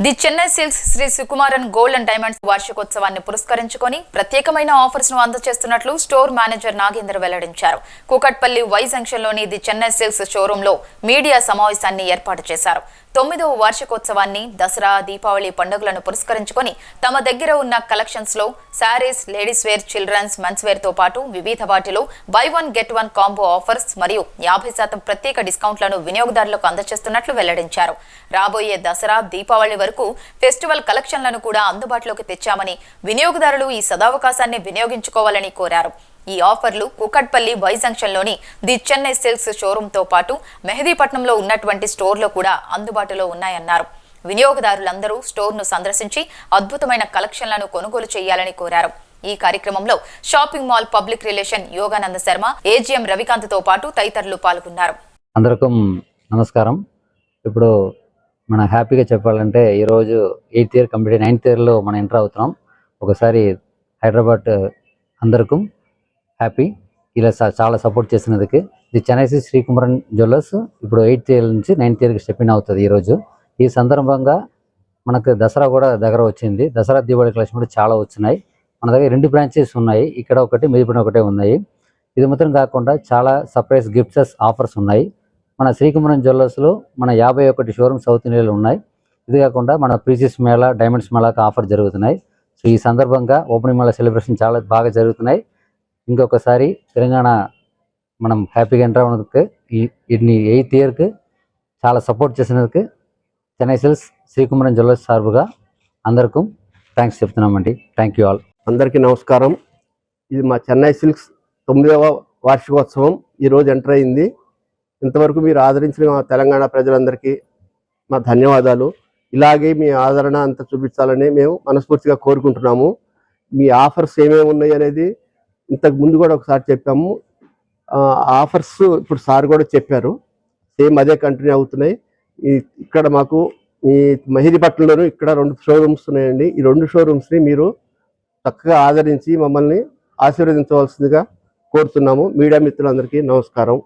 The Chennai silks Shri Sukumaran gold and diamonds వార్షికోత్సవాన్ని పురస్కరించుకొని ప్రత్యేకమైన ఆఫర్స్ను అందజేస్తున్నట్లు స్టోర్ మేనేజర్ నాగేందర్ వెల్లడించారు. కూకట్పల్లి వై జంక్షన్లోని ది చెన్నై సిల్క్స్ షోరూంలో మీడియా సమావేశాన్ని ఏర్పాటు చేశారు. తొమ్మిదవ వార్షికోత్సవాన్ని దసరా దీపావళి పండుగలను పురస్కరించుకొని తమ దగ్గర ఉన్న కలెక్షన్స్లో sarees ladies wear children's men's వేర్తో పాటు వివిధ వాటిలో buy one get one combo offers మరియు యాభై శాతం ప్రత్యేక డిస్కౌంట్లను వినియోగదారులకు అందజేస్తున్నట్లు వెల్లడించారు. రాబోయే దసరా దీపావళి వరకు ఫెస్టివల్ కలెక్షన్లను కూడా అందుబాటులోకి తెచ్చామని వినియోగదారులు ఈ సదావకాశాన్ని వినియోగించుకోవాలని కోరారు. ఈ ఆఫర్లు కూకట్పల్లి వై జంక్షన్లోని ది చెన్నై సిల్క్స్ షోరూంతో పాటు మెహదీపట్నంలో ఉన్నటువంటి స్టోర్లో కూడా అందుబాటులో ఉన్నాయన్నారు. వినియోగదారులందరూ స్టోర్ను సందర్శించి అద్భుతమైన కలెక్షన్లను కొనుగోలు చేయాలని కోరారు. ఈ కార్యక్రమంలో shopping mall public relation Yogananda Sharma AGM రవికాంత్తో పాటు తదితరులు పాల్గొన్నారు. అందరికీ నమస్కారం. ఇప్పుడు మన హ్యాపీగా చెప్పాలంటే ఈరోజు ఎయిత్ ఇయర్ కంప్లీట్ నైన్త్ ఇయర్లో మనం ఎంటర్ అవుతున్నాం. ఒకసారి హైదరాబాద్ అందరికీ హ్యాపీ ఇలా చాలా సపోర్ట్ చేసినందుకు. ఇది చెన్నై శ్రీ శ్రీకుమరన్ జ్యువెలర్స్ ఇప్పుడు ఎయిత్ ఇయర్ నుంచి నైన్త్ ఇయర్కి స్టెప్ ఇన్ అవుతుంది ఈరోజు ఈ సందర్భంగా మనకు దసరా కూడా దగ్గర వచ్చింది. దసరా దీపావళి కలెక్షన్ కూడా చాలా వచ్చినాయి. మన దగ్గర రెండు బ్రాంచెస్ ఉన్నాయి. ఇక్కడ ఒకటి మిదిపడిన ఒకటే ఉన్నాయి. ఇది మాత్రం కాకుండా చాలా సర్ప్రైజ్ గిఫ్ట్స్ ఆఫర్స్ ఉన్నాయి. మన శ్రీకుమరన్ జ్యువెలర్స్లో మన యాభై ఒకటి షోరూమ్ సౌత్ ఇండియాలో ఉన్నాయి. ఇది కాకుండా మన ప్రీసిస్ మేళా డైమండ్స్ మేళాకి ఆఫర్ జరుగుతున్నాయి. సో ఈ సందర్భంగా ఓపెనింగ్ మేళా సెలబ్రేషన్ చాలా బాగా జరుగుతున్నాయి. ఇంకొకసారి తెలంగాణ మనం హ్యాపీగా ఎంటర్ అవ్వడానికి ఈ ఇన్ని ఎయిత్ ఇయర్కి చాలా సపోర్ట్ చేసినందుకు చెన్నై సెల్స్ శ్రీకుమరన్ జ్యువెలర్స్ సార్బుగా అందరికీ థ్యాంక్స్ చెప్తున్నామండి. Thank you all. అందరికీ నమస్కారం. ఇది మా చెన్నై సిల్క్స్ తొమ్మిదవ వార్షికోత్సవం. ఈరోజు ఎంటర్ అయింది. ఇంతవరకు మీరు ఆదరించిన మా తెలంగాణ ప్రజలందరికీ మా ధన్యవాదాలు. ఇలాగే మీ ఆదరణ అంత చూపించాలని మేము మనస్ఫూర్తిగా కోరుకుంటున్నాము. మీ ఆఫర్స్ ఏమేమి ఉన్నాయి అనేది ఇంతకు ముందు కూడా ఒకసారి చెప్పాము. ఆఫర్స్ ఇప్పుడు సార్ కూడా చెప్పారు. సేమ్ అదే కంటిన్యూ అవుతున్నాయి. ఇక్కడ మాకు ఈ మహిళపట్నంలోను ఇక్కడ రెండు షోరూమ్స్ ఉన్నాయండి. ఈ రెండు షోరూమ్స్ని మీరు చక్కగా ఆదరించి మమ్మల్ని ఆశీర్వదించవలసిందిగా కోరుతున్నాము. మీడియా మిత్రులందరికీ నమస్కారం.